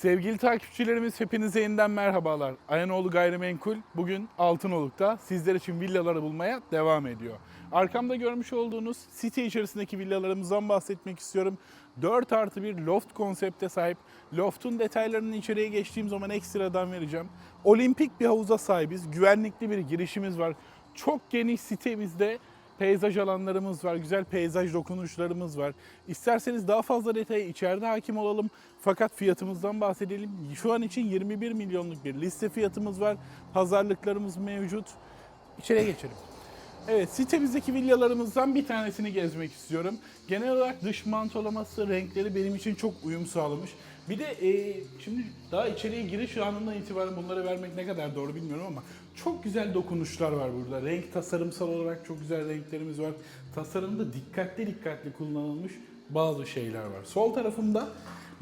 Sevgili takipçilerimiz hepinize yeniden merhabalar. Ayanoğlu Gayrimenkul bugün Altınoluk'ta sizler için villaları bulmaya devam ediyor. Arkamda görmüş olduğunuz site içerisindeki villalarımızdan bahsetmek istiyorum. 4 artı bir loft konsepte sahip. Loft'un detaylarını içeriye geçtiğim zaman ekstradan vereceğim. Olimpik bir havuza sahibiz. Güvenlikli bir girişimiz var. Çok geniş sitemizde peyzaj alanlarımız var, güzel peyzaj dokunuşlarımız var. İsterseniz daha fazla detaya içeride hakim olalım. Fakat fiyatımızdan bahsedelim. Şu an için 21 milyonluk bir liste fiyatımız var. Pazarlıklarımız mevcut. İçeriye geçelim. Evet, sitemizdeki villalarımızdan bir tanesini gezmek istiyorum. Genel olarak dış mantolaması, renkleri benim için çok uyum sağlamış. Bir de e, şimdi daha içeriye giriş anından itibaren bunları vermek ne kadar doğru bilmiyorum ama çok güzel dokunuşlar var burada. Renk tasarımsal olarak çok güzel renklerimiz var. Tasarımda dikkatli dikkatli kullanılmış bazı şeyler var. Sol tarafımda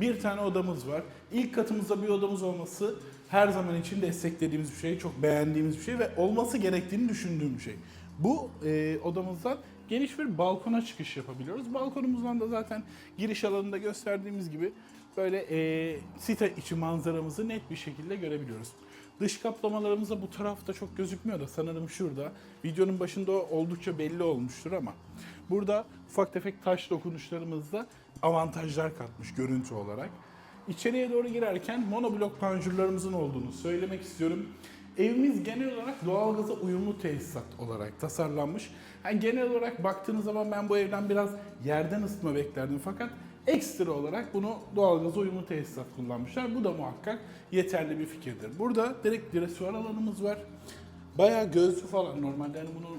bir tane odamız var. İlk katımızda bir odamız olması her zaman için desteklediğimiz bir şey, çok beğendiğimiz bir şey ve olması gerektiğini düşündüğüm bir şey. Bu e, odamızdan geniş bir balkona çıkış yapabiliyoruz. Balkonumuzdan da zaten giriş alanında gösterdiğimiz gibi böyle e, site içi manzaramızı net bir şekilde görebiliyoruz. Dış kaplamalarımız da bu tarafta çok gözükmüyor da sanırım şurada. Videonun başında oldukça belli olmuştur ama burada ufak tefek taş dokunuşlarımızda avantajlar katmış görüntü olarak. İçeriye doğru girerken monoblok panjurlarımızın olduğunu söylemek istiyorum. Evimiz genel olarak doğalgaza uyumlu tesisat olarak tasarlanmış. Yani genel olarak baktığınız zaman ben bu evden biraz yerden ısıtma beklerdim fakat ekstra olarak bunu doğalgaza uyumlu tesisat kullanmışlar. Bu da muhakkak yeterli bir fikirdir. Burada direkt dresuar alanımız var. Bayağı gözlü falan normalde hani bunu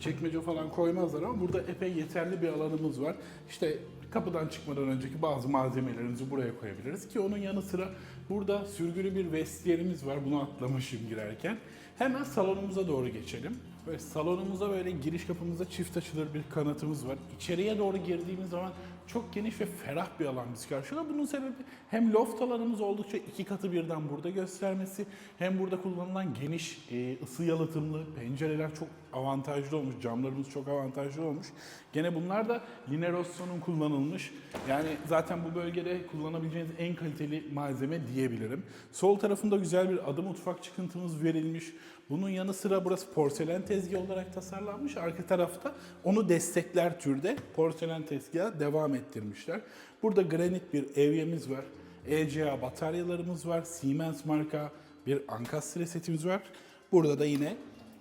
çekmece falan koymazlar ama burada epey yeterli bir alanımız var. İşte kapıdan çıkmadan önceki bazı malzemelerimizi buraya koyabiliriz ki onun yanı sıra burada sürgülü bir vestiyerimiz var. Bunu atlamışım girerken. Hemen salonumuza doğru geçelim. Böyle salonumuza böyle giriş kapımızda çift açılır bir kanatımız var. İçeriye doğru girdiğimiz zaman çok geniş ve ferah bir alan bizi karşılıyor. Bunun sebebi hem loft alanımız oldukça iki katı birden burada göstermesi hem burada kullanılan geniş e, ısı yalıtımlı pencereler çok avantajlı olmuş. Camlarımız çok avantajlı olmuş. Gene bunlar da Linerosson'un kullanılmış. Yani zaten bu bölgede kullanabileceğiniz en kaliteli malzeme diyebilirim. Sol tarafında güzel bir adı mutfak çıkıntımız verilmiş. Bunun yanı sıra burası porselen tezgah olarak tasarlanmış. Arka tarafta onu destekler türde porselen tezgahı devam ettirmişler. Burada granit bir evyemiz var. ECA bataryalarımız var. Siemens marka bir ankastre setimiz var. Burada da yine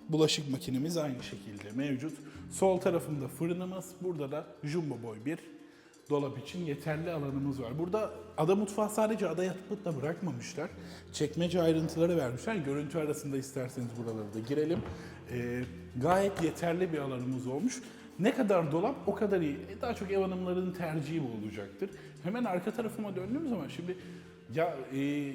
bulaşık makinemiz aynı şekilde mevcut. Sol tarafında fırınımız, burada da jumbo boy bir dolap için yeterli alanımız var. Burada ada mutfağı sadece ada yatıpla bırakmamışlar. Çekmece ayrıntıları vermişler. Görüntü arasında isterseniz buraları da girelim. Ee, gayet yeterli bir alanımız olmuş. Ne kadar dolap o kadar iyi. E, Daha çok ev hanımlarının tercihi bu olacaktır. Hemen arka tarafıma döndüğüm zaman şimdi ya e,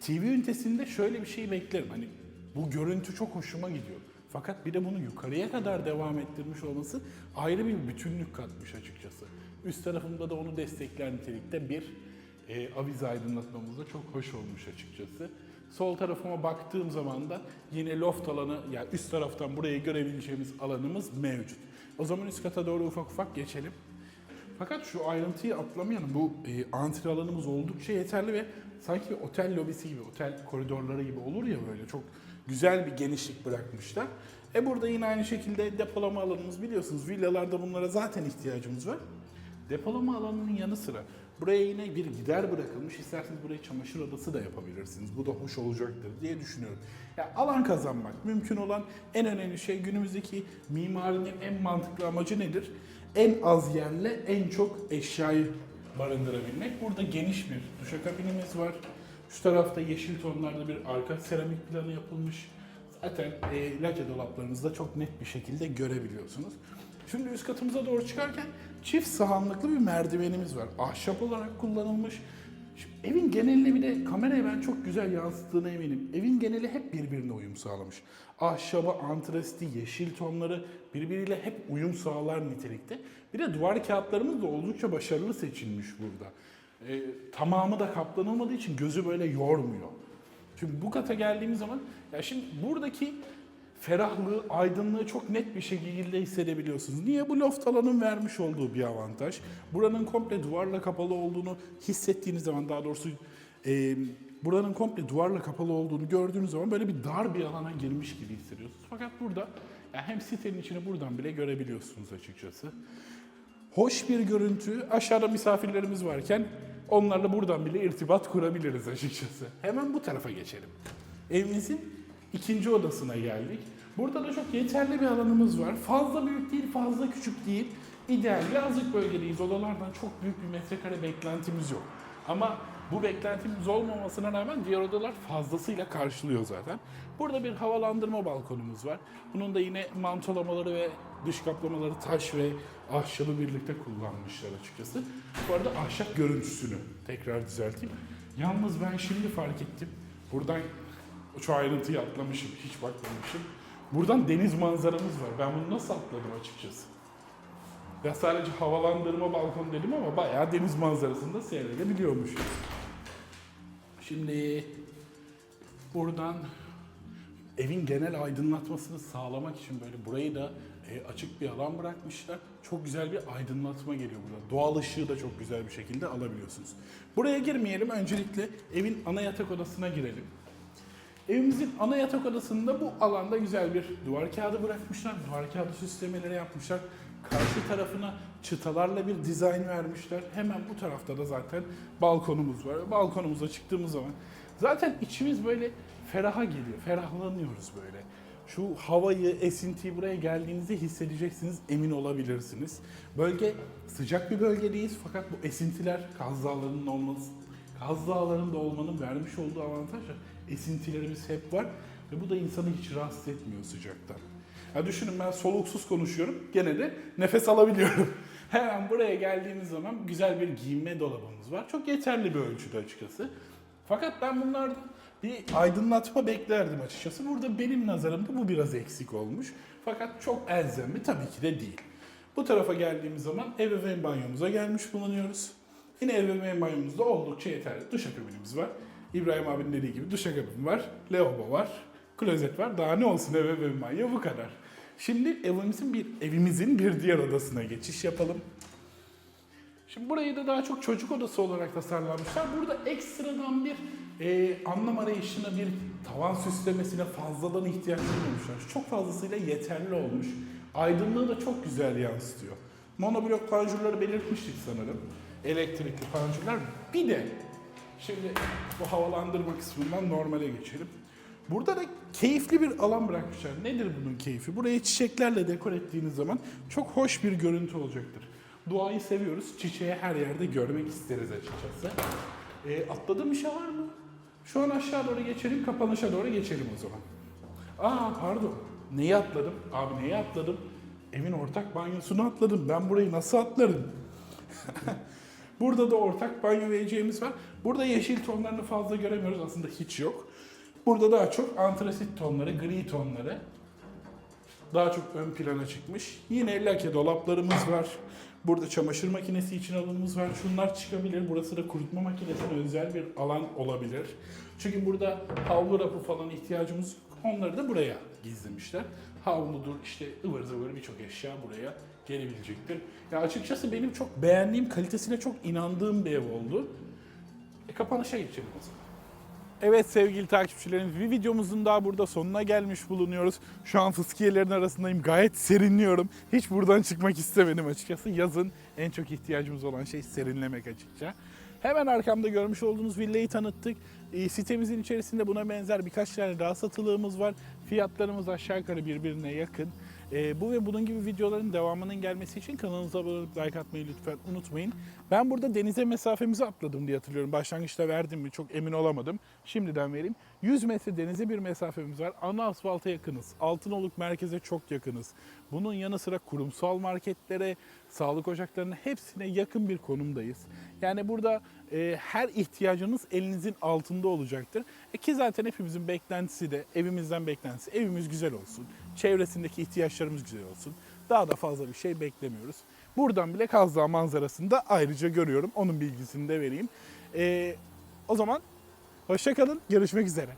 TV ünitesinde şöyle bir şey beklerim. Hani bu görüntü çok hoşuma gidiyor. Fakat bir de bunu yukarıya kadar devam ettirmiş olması ayrı bir bütünlük katmış açıkçası. Üst tarafımda da onu destekler nitelikte bir e, avize aydınlatmamız da çok hoş olmuş açıkçası. Sol tarafıma baktığım zaman da yine loft alanı, yani üst taraftan burayı görebileceğimiz alanımız mevcut. O zaman üst kata doğru ufak ufak geçelim. Fakat şu ayrıntıyı atlamayalım. Bu e, antre alanımız oldukça yeterli ve sanki bir otel lobisi gibi, otel koridorları gibi olur ya böyle çok güzel bir genişlik bırakmışlar. E burada yine aynı şekilde depolama alanımız biliyorsunuz villalarda bunlara zaten ihtiyacımız var. Depolama alanının yanı sıra buraya yine bir gider bırakılmış. İsterseniz buraya çamaşır odası da yapabilirsiniz. Bu da hoş olacaktır diye düşünüyorum. Ya alan kazanmak mümkün olan en önemli şey günümüzdeki mimarinin en mantıklı amacı nedir? En az yerle en çok eşyayı barındırabilmek. Burada geniş bir duşakabinimiz var. Şu tarafta yeşil tonlarda bir arka seramik planı yapılmış. Zaten e, lace dolaplarınızda çok net bir şekilde görebiliyorsunuz. Şimdi üst katımıza doğru çıkarken çift sahanlıklı bir merdivenimiz var. Ahşap olarak kullanılmış. Şimdi evin geneline bir de kameraya ben çok güzel yansıttığına eminim. Evin geneli hep birbirine uyum sağlamış. Ahşabı, antresti, yeşil tonları birbiriyle hep uyum sağlar nitelikte. Bir de duvar kağıtlarımız da oldukça başarılı seçilmiş burada. Ee, tamamı da kaplanılmadığı için gözü böyle yormuyor. Şimdi bu kata geldiğimiz zaman ya şimdi buradaki ferahlığı, aydınlığı çok net bir şekilde hissedebiliyorsunuz. Niye? Bu loft alanın vermiş olduğu bir avantaj. Buranın komple duvarla kapalı olduğunu hissettiğiniz zaman daha doğrusu Ee, buranın komple duvarla kapalı olduğunu gördüğünüz zaman böyle bir dar bir alana girmiş gibi hissediyorsunuz. Fakat burada yani hem sitenin içini buradan bile görebiliyorsunuz açıkçası. Hoş bir görüntü. Aşağıda misafirlerimiz varken onlarla buradan bile irtibat kurabiliriz açıkçası. Hemen bu tarafa geçelim. Evimizin ikinci odasına geldik. Burada da çok yeterli bir alanımız var. Fazla büyük değil, fazla küçük değil. İdeal. Yazlık bölgedeyiz. Odalardan çok büyük bir metrekare beklentimiz yok. Ama bu beklentimiz olmamasına rağmen diğer odalar fazlasıyla karşılıyor zaten. Burada bir havalandırma balkonumuz var. Bunun da yine mantolamaları ve dış kaplamaları taş ve ahşabı birlikte kullanmışlar açıkçası. Bu arada ahşap görüntüsünü tekrar düzelteyim. Yalnız ben şimdi fark ettim. Buradan şu ayrıntıyı atlamışım, hiç bakmamışım. Buradan deniz manzaramız var. Ben bunu nasıl atladım açıkçası? Ya sadece havalandırma balkon dedim ama bayağı deniz manzarasını da seyredebiliyormuşum. Şimdi buradan evin genel aydınlatmasını sağlamak için böyle burayı da e, açık bir alan bırakmışlar. Çok güzel bir aydınlatma geliyor burada. Doğal ışığı da çok güzel bir şekilde alabiliyorsunuz. Buraya girmeyelim. Öncelikle evin ana yatak odasına girelim. Evimizin ana yatak odasında bu alanda güzel bir duvar kağıdı bırakmışlar. Duvar kağıdı süslemeleri yapmışlar. Karşı tarafına çıtalarla bir dizayn vermişler. Hemen bu tarafta da zaten balkonumuz var. Balkonumuza çıktığımız zaman zaten içimiz böyle feraha geliyor. Ferahlanıyoruz böyle. Şu havayı, esintiyi buraya geldiğinizde hissedeceksiniz, emin olabilirsiniz. Bölge sıcak bir bölgedeyiz fakat bu esintiler Kaz Dağları'nın olması, Kaz Dağları'nda olmanın vermiş olduğu avantajla esintilerimiz hep var ve bu da insanı hiç rahatsız etmiyor sıcaktan. Ya düşünün ben soluksuz konuşuyorum, gene de nefes alabiliyorum. Hemen buraya geldiğimiz zaman güzel bir giyinme dolabımız var. Çok yeterli bir ölçüde açıkçası. Fakat ben bunlardan bir aydınlatma beklerdim açıkçası. Burada benim nazarımda bu biraz eksik olmuş. Fakat çok elzem mi? Tabii ki de değil. Bu tarafa geldiğimiz zaman ebeveyn banyomuza gelmiş bulunuyoruz. Yine ebeveyn banyomuzda oldukça yeterli. Duşakabinimiz var. İbrahim abinin dediği gibi duşakabin var. Lavabo var. Klozet var. Daha ne olsun ebeveyn banyo bu kadar. Şimdi evimizin bir evimizin bir diğer odasına geçiş yapalım. Şimdi burayı da daha çok çocuk odası olarak tasarlamışlar. Burada ekstradan bir e, anlam arayışına, bir tavan süslemesine fazladan ihtiyaç duymamışlar. Çok fazlasıyla yeterli olmuş. Aydınlığı da çok güzel yansıtıyor. Monoblok panjurları belirtmiştik sanırım. Elektrikli panjurlar. Bir de şimdi bu havalandırma kısmından normale geçelim. Burada da keyifli bir alan bırakmışlar. Nedir bunun keyfi? Burayı çiçeklerle dekor ettiğiniz zaman çok hoş bir görüntü olacaktır. Doğayı seviyoruz. Çiçeği her yerde görmek isteriz açıkçası. E, atladığım bir şey var mı? Şu an aşağı doğru geçelim, kapanışa doğru geçelim o zaman. Aa pardon. Neyi atladım? Abi neyi atladım? Evin ortak banyosunu atladım. Ben burayı nasıl atlarım? Burada da ortak banyo vereceğimiz var. Burada yeşil tonlarını fazla göremiyoruz. Aslında hiç yok. Burada daha çok antrasit tonları, gri tonları daha çok ön plana çıkmış. Yine lake dolaplarımız var. Burada çamaşır makinesi için alanımız var. Şunlar çıkabilir. Burası da kurutma makinesine özel bir alan olabilir. Çünkü burada havlu rafı falan ihtiyacımız. Onları da buraya gizlemişler. Havludur işte ıvır zıvır birçok eşya buraya gelebilecektir. Ya açıkçası benim çok beğendiğim, kalitesine çok inandığım bir ev oldu. E kapanışa geçelim o. Evet sevgili takipçilerimiz bir videomuzun daha burada sonuna gelmiş bulunuyoruz. Şu an fıskiyelerin arasındayım. Gayet serinliyorum. Hiç buradan çıkmak istemedim açıkçası. Yazın en çok ihtiyacımız olan şey serinlemek açıkça. Hemen arkamda görmüş olduğunuz villayı tanıttık. E, sitemizin içerisinde buna benzer birkaç tane daha satılığımız var. Fiyatlarımız aşağı yukarı birbirine yakın. E, bu ve bunun gibi videoların devamının gelmesi için kanalımıza abone olup like atmayı lütfen unutmayın. Ben burada denize mesafemizi atladım diye hatırlıyorum. Başlangıçta verdim mi çok emin olamadım. Şimdiden vereyim. 100 metre denize bir mesafemiz var. Ana asfalta yakınız. Altınoluk merkeze çok yakınız. Bunun yanı sıra kurumsal marketlere, sağlık ocaklarına hepsine yakın bir konumdayız. Yani burada e, her ihtiyacınız elinizin altında olacaktır. E ki zaten hepimizin beklentisi de evimizden beklentisi evimiz güzel olsun. Çevresindeki ihtiyaçlarımız güzel olsun. Daha da fazla bir şey beklemiyoruz. Buradan bile Kaz Dağı manzarasını da ayrıca görüyorum. Onun bilgisini de vereyim. E, o zaman hoşçakalın. Görüşmek üzere.